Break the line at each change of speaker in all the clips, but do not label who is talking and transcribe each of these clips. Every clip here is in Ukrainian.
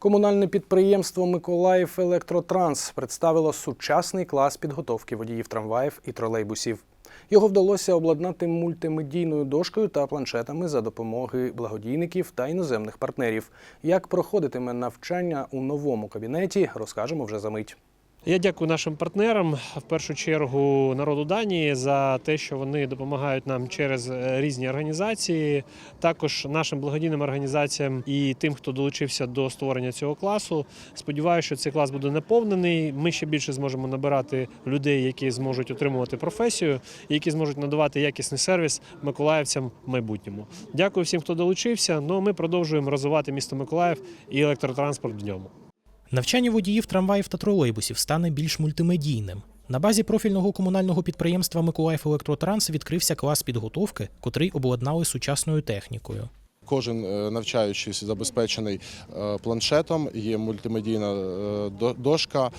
Комунальне підприємство Миколаїв Електротранс представило сучасний клас підготовки водіїв трамваїв і тролейбусів. Його вдалося обладнати мультимедійною дошкою та планшетами за допомоги благодійників та іноземних партнерів. Як проходитиме навчання у новому кабінеті, розкажемо вже за мить.
Я дякую нашим партнерам, в першу чергу народу Данії, за те, що вони допомагають нам через е, різні організації, також нашим благодійним організаціям і тим, хто долучився до створення цього класу. Сподіваюся, що цей клас буде наповнений. Ми ще більше зможемо набирати людей, які зможуть отримувати професію, які зможуть надавати якісний сервіс миколаївцям в майбутньому. Дякую всім, хто долучився. Ну ми продовжуємо розвивати місто Миколаїв і електротранспорт в ньому.
Навчання водіїв трамваїв та тролейбусів стане більш мультимедійним. На базі профільного комунального підприємства Миколаїв Електротранс відкрився клас підготовки, котрий обладнали сучасною технікою.
Кожен е, навчаючийся забезпечений е, планшетом, є мультимедійна е, дошка,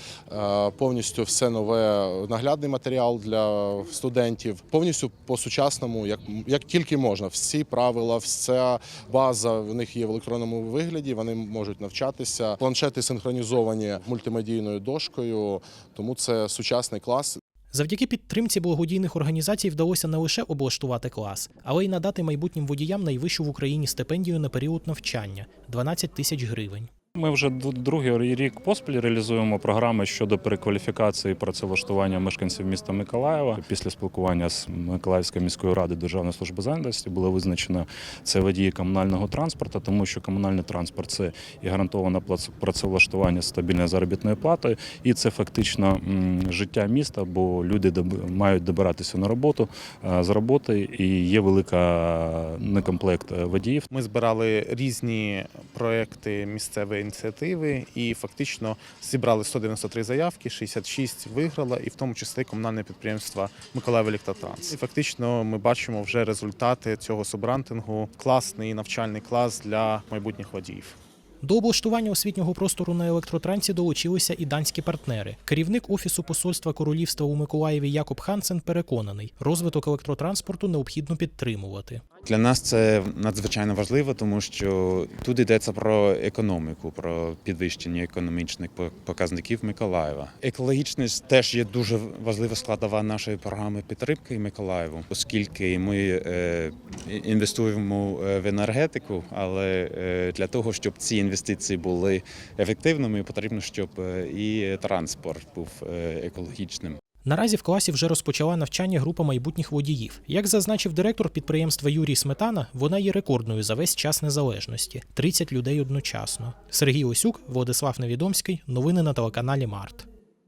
повністю все нове наглядний матеріал для студентів, повністю по-сучасному, як, як тільки можна. Всі правила, вся база в них є в електронному вигляді. Вони можуть навчатися. Планшети синхронізовані мультимедійною дошкою, тому це сучасний клас.
Завдяки підтримці благодійних організацій вдалося не лише облаштувати клас, але й надати майбутнім водіям найвищу в Україні стипендію на період навчання 12 тисяч гривень.
Ми вже другий рік поспіль реалізуємо програми щодо перекваліфікації працевлаштування мешканців міста Миколаєва. Після спілкування з Миколаївською міською радою Державної служби зайнятості було визначено це водії комунального транспорту, тому що комунальний транспорт це і гарантоване працевлаштування з стабільною заробітною платою, і це фактично життя міста, бо люди мають добиратися на роботу е, з роботи, і є велика некомплект е, водіїв.
Ми збирали різні проекти місцевої ініціативи і фактично зібрали 193 заявки, 66 виграла, і в тому числі комунальне підприємство Миколаїв Електротранс. І фактично ми бачимо вже результати цього субрантингу. Класний навчальний клас для майбутніх водіїв.
До облаштування освітнього простору на електротрансі долучилися і данські партнери. Керівник офісу посольства королівства у Миколаєві Якоб Хансен переконаний, розвиток електротранспорту необхідно підтримувати.
Для нас це надзвичайно важливо, тому що тут йдеться про економіку, про підвищення економічних по- показників Миколаєва. Екологічність теж є дуже важлива складова нашої програми підтримки Миколаєву, оскільки ми е, інвестуємо е, в енергетику, але е, для того, щоб ці інвестиції були ефективними, потрібно, щоб е, і транспорт був е, екологічним.
Наразі в класі вже розпочала навчання група майбутніх водіїв. Як зазначив директор підприємства Юрій Сметана, вона є рекордною за весь час незалежності 30 людей одночасно. Сергій Осюк, Владислав Невідомський. Новини на телеканалі Март.